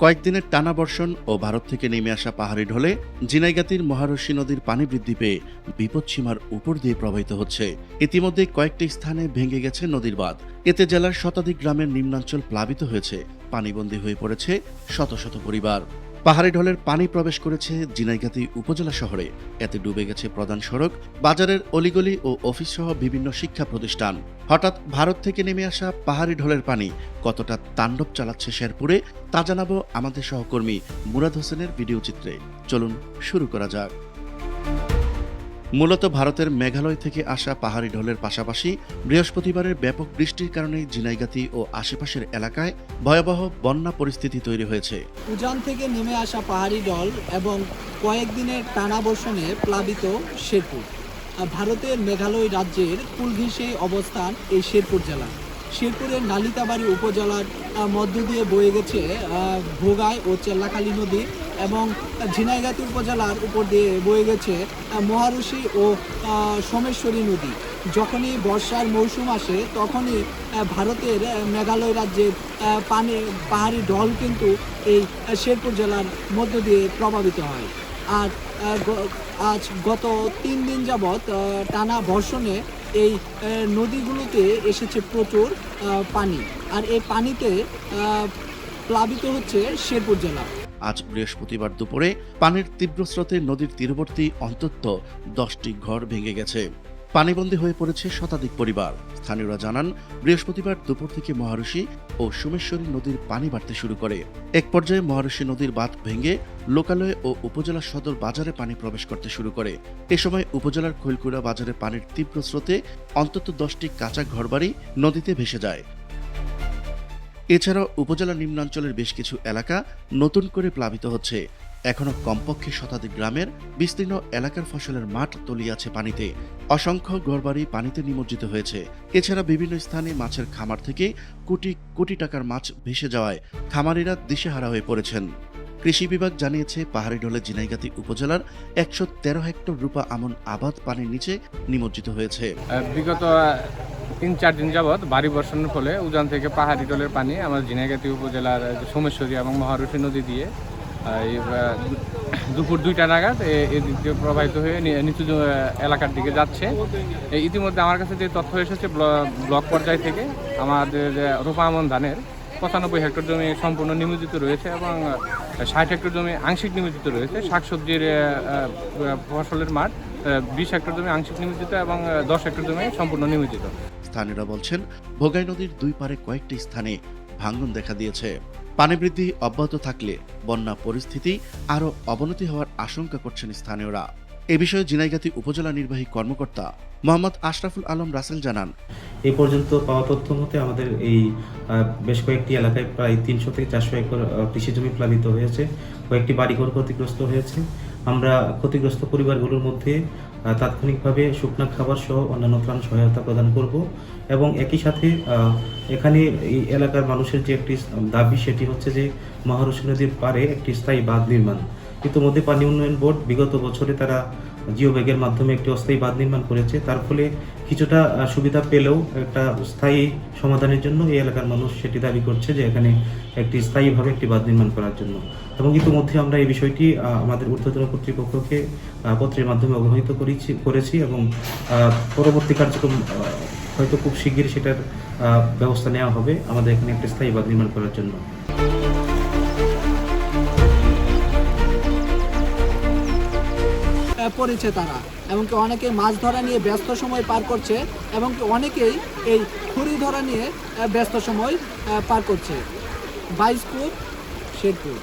কয়েকদিনের টানা বর্ষণ ও ভারত থেকে নেমে আসা পাহাড়ি ঢলে জিনাইগাতির মহারশী নদীর পানি বৃদ্ধি পেয়ে বিপদসীমার উপর দিয়ে প্রবাহিত হচ্ছে। ইতিমধ্যে কয়েকটি স্থানে ভেঙে গেছে নদীর বাঁধ। এতে জেলার শতাধিক গ্রামের নিম্নাঞ্চল প্লাবিত হয়েছে। পানিবন্দী হয়ে পড়েছে শত শত পরিবার। পাহাড়ি ঢলের পানি প্রবেশ করেছে জিনাইগাতি উপজেলা শহরে। এতে ডুবে গেছে প্রধান সড়ক, বাজারের অলিগলি ও অফিস সহ বিভিন্ন শিক্ষা প্রতিষ্ঠান। হঠাৎ ভারত থেকে নেমে আসা পাহাড়ি ঢলের পানি কতটা তাণ্ডব চালাচ্ছে শেরপুরে, তা জানাব আমাদের সহকর্মী মুরাদ হোসেনের ভিডিও চিত্রে। চলুন শুরু করা যাক। মূলত ভারতের মেঘালয় থেকে আসা পাহাড়ি ঢলের পাশাপাশি বৃহস্পতিবারের ব্যাপক বৃষ্টির কারণে জিনাইগাতি ও আশেপাশের এলাকায় ভয়াবহ বন্যা পরিস্থিতি তৈরি হয়েছে। উজান থেকে নেমে আসা পাহাড়ি ঢল এবং কয়েকদিনের টানা বর্ষণে প্লাবিত শেরপুর। ভারতের মেঘালয় রাজ্যের কুলঘিসে অবস্থান এই শেরপুর জেলা। শেরপুরের নালিতাবাড়ি উপজেলার মধ্য দিয়ে বয়ে গেছে ভোগাই ও চেল্লাখালী নদী। এবং ঝিনাইগাতি উপজেলার উপর দিয়ে বয়ে গেছে মহারুষি ও সোমেশ্বরী নদী। যখনই বর্ষার মৌসুম আসে, তখনই ভারতের মেঘালয় রাজ্যের পানি, পাহাড়ি ঢল কিন্তু এই শেরপুর জেলার মধ্য দিয়ে প্রভাবিত হয়। আর আজ গত তিন দিন যাবৎ টানা বর্ষণে এই নদীগুলোতে এসেছে প্রচুর পানি। আর এই পানিতে প্লাবিত হচ্ছে শেরপুর জেলা। আজ বৃহস্পতিবার দুপুরে পানির তীব্র স্রোতে নদীর তীরবর্তী অন্তত দশটি ঘর ভেঙে গেছে। পানিবন্দী হয়ে পড়েছে শতাধিক পরিবার। স্থানীয়রা জানান, বৃহস্পতিবার দুপুর থেকে মহারশী ও সোমেশ্বরী নদীর পানি বাড়তে শুরু করে। এক পর্যায়ে মহারশী নদীর বাঁধ ভেঙে লোকালয় ও উপজেলা সদর বাজারে পানি প্রবেশ করতে শুরু করে। এ সময় উপজেলার খৈলকুড়া বাজারে পানির তীব্র স্রোতে অন্তত দশটি কাঁচা ঘরবাড়ি নদীতে ভেসে যায়। এছাড়াও উপজেলা নিম্নাঞ্চলের বেশ কিছু এলাকা নতুন করে প্লাবিত হচ্ছে। এখনও কমপক্ষে শতাধিক গ্রামের বিস্তীর্ণ এলাকার ফসলের মাঠ তলিয়াছে পানিতে। অসংখ্য ঘরবাড়ি পানিতে নিমজ্জিত হয়েছে। এছাড়া বিভিন্ন স্থানে মাছের খামার থেকে কোটি কোটি টাকার মাছ ভেসে যাওয়ায় খামারিরা দিশেহারা হয়ে পড়েছেন। কৃষি বিভাগ জানিয়েছে, পাহাড়ি ঢলে জিনাইগাতি উপজেলার একশো তেরো হেক্টর রূপা আমন আবাদ পানির নিচে নিমজ্জিত হয়েছে। বিগত তিন চার দিন যাবৎ ভারী বর্ষণের ফলে উজান থেকে পাহাড়ি টলের পানি আমাদের ঝিনাইগাতি উপজেলার সোমেশ্বরী এবং মহারুষি নদী দিয়ে দুপুর দুইটা নাগাদ এদিক দিয়ে প্রবাহিত হয়ে নিচু এলাকার দিকে যাচ্ছে। ইতিমধ্যে আমার কাছে যে তথ্য এসেছে ব্ল- ব্লক পর্যায় থেকে আমাদের আহ, রূপা ধানের পঁচানব্বই হেক্টর জমি সম্পূর্ণ নিমজ্জিত রয়েছে এবং ষাট হেক্টর জমি আংশিক নিমজ্জিত রয়েছে। শাকসবজির ফসলের মাঠ বিশ হেক্টর জমি আংশিক নিমজ্জিত এবং দশ হেক্টর জমি সম্পূর্ণ নিমজ্জিত। স্থানীয়রা বলছেন, ভোগাই নদীর দুই পারে কয়েকটি স্থানে ভাঙন দেখা দিয়েছে। পানি বৃদ্ধি অব্যাহত থাকলে বন্যা পরিস্থিতি আরও অবনতি হওয়ার আশঙ্কা করছেন স্থানীয়রা। এ বিষয়ে জিনাইগাতি উপজেলা নির্বাহী কর্মকর্তা মোহাম্মদ আশরাফুল আলম রাসেল জানান। এই পর্যন্ত পাওয়া তথ্য মতে আমাদের এই বেশ কয়েকটি এলাকায় প্রায় তিনশো থেকে চারশো একর কৃষি জমি প্লাবিত হয়েছে। কয়েকটি বাড়িঘর ক্ষতিগ্রস্ত হয়েছে। আমরা ক্ষতিগ্রস্ত পরিবারগুলোর মধ্যে তাৎক্ষণিকভাবে শুকনা খাবার সহ অন্যান্য ত্রাণ সহায়তা প্রদান করব এবং একই সাথে এখানে এই এলাকার মানুষের যে একটি দাবি সেটি হচ্ছে যে মহারুষি নদীর পারে একটি স্থায়ী বাঁধ নির্মাণ। ইতিমধ্যে পানি উন্নয়ন বোর্ড বিগত বছরে তারা জিও ব্যাগের মাধ্যমে একটি অস্থায়ী বাঁধ নির্মাণ করেছে। তার ফলে কিছুটা সুবিধা পেলেও একটা স্থায়ী সমাধানের জন্য এই এলাকার মানুষ সেটি দাবি করছে যে এখানে একটি স্থায়ীভাবে একটি বাঁধ নির্মাণ করার জন্য। এবং ইতিমধ্যে আমরা এই বিষয়টি আমাদের ঊর্ধ্বতন কর্তৃপক্ষকে পত্রের মাধ্যমে অবহিত করেছি করেছি এবং পরবর্তী কার্যক্রম হয়তো খুব শিগগির সেটার ব্যবস্থা নেওয়া হবে আমাদের এখানে একটি স্থায়ী বাঁধ নির্মাণ করার জন্য। পড়েছে তারা। এমনকি অনেকে মাছ ধরা নিয়ে ব্যস্ত সময় পার করছে এবং অনেকেই এই খুরি ধরা নিয়ে ব্যস্ত সময় পার করছে। বাইশ ফুট, শেরপুর।